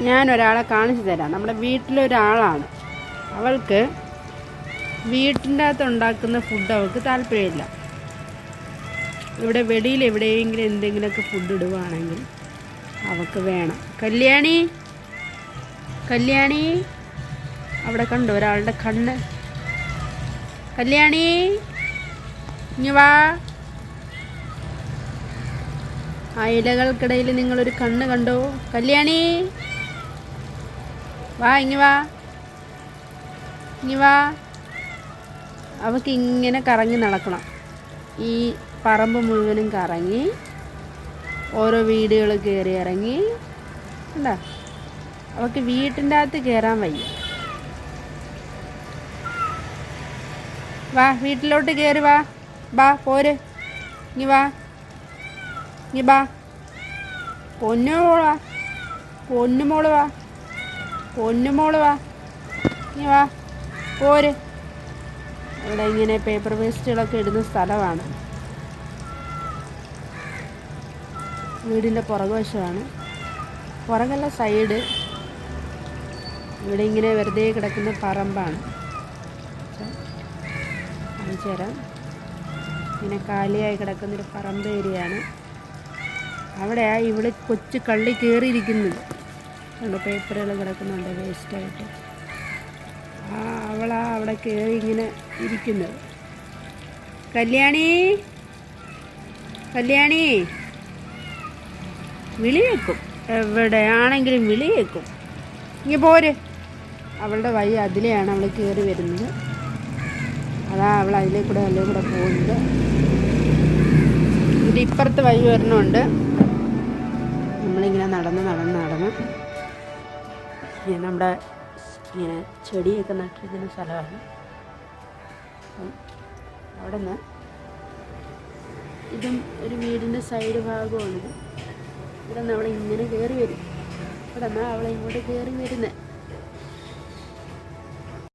ഞാൻ ഒരാളെ കാണിച്ചു തരാം. നമ്മുടെ വീട്ടിലൊരാളാണ്. അവൾക്ക് വീട്ടിന്റെ അകത്ത് ഉണ്ടാക്കുന്ന ഫുഡ് അവൾക്ക് താല്പര്യമില്ല. ഇവിടെ വെളിയിൽ എവിടെയെങ്കിലും എന്തെങ്കിലുമൊക്കെ ഫുഡ് ഇടുവാണെങ്കിൽ അവൾക്ക് വേണം. കല്യാണി? കല്യാണി? അവിടെ കണ്ടു? ഒരാളുടെ കണ്ണ്. കല്യാണി? ഇങ്ങുവാ ആ ഇലകൾക്കിടയിൽ നിങ്ങളൊരു കണ്ണ് കണ്ടോ? കല്യാണി? വാ ഇങ്ങ് വാ. ഇങ്ങ് വാ. അവക്ക് ഇങ്ങനെ കറങ്ങി നടക്കണം. ഈ പറമ്പ് മുഴുവനും കറങ്ങി ഓരോ വീടുകൾ കയറി ഇറങ്ങി എന്താ അവക്ക് വീട്ടിന്റെ അകത്ത് കയറാൻ വയ്യ. വാ വീട്ടിലോട്ട് കയറി വാ. ബാ പോര്. ഇനി വാ. ഇനി ബാ. പൊന്നു മോളാ പൊന്നു മോൾ വാ. പൊന്നു മോൾ വാ. നീ വാ. പോര്. ഇവിടെ ഇങ്ങനെ പേപ്പർ വേസ്റ്റുകളൊക്കെ ഇടുന്ന സ്ഥലമാണ്. വീടിന്റെ പുറകുവശമാണ്. പുറകല്ല സൈഡ് ഇവിടെ ഇങ്ങനെ വെറുതെ കിടക്കുന്ന പറമ്പാണ്. കാണിച്ചു ഇങ്ങനെ കാലിയായി കിടക്കുന്നൊരു പറമ്പ് ഏരിയയാണ്. അവിടെയാണ് ഇവിടെ കൊച്ചു കള്ളി കയറിയിരിക്കുന്നത് കണ്ടോ പേപ്പറുകൾ കിടക്കുന്നുണ്ട് വേസ്റ്റായിട്ട്. ആ അവളാ അവിടെ കയറി ഇങ്ങനെ ഇരിക്കുന്നത്. കല്യാണി? കല്യാണി? വിളി വെക്കും എവിടെയാണെങ്കിലും വിളി വെക്കും ഇങ്ങ് പോര്. അവളുടെ വഴി അതിലെയാണ് അവൾ കയറി വരുന്നത്. അതാ അവൾ അതിലേ കൂടെ അതിലേ കൂടെ പോകുന്നത്. ഇത് ഇപ്പുറത്ത് വഴി വരണമുണ്ട് നമ്മളിങ്ങനെ നടന്ന് നടന്ന് നടന്ന് ഇങ്ങനെ നമ്മുടെ ഇങ്ങനെ ചെടിയൊക്കെ നട്ടിരിക്കുന്ന സ്ഥലമാണ്. അവിടെ നിന്ന് ഇതും ഒരു വീടിന്റെ സൈഡ് ഭാഗമാണിത് ഇവിടെ നിന്ന് അവളെ ഇങ്ങനെ കയറി വരും. ഇവിടെ നിന്ന് അവളെ ഇങ്ങോട്ട് കയറി വരുന്നത്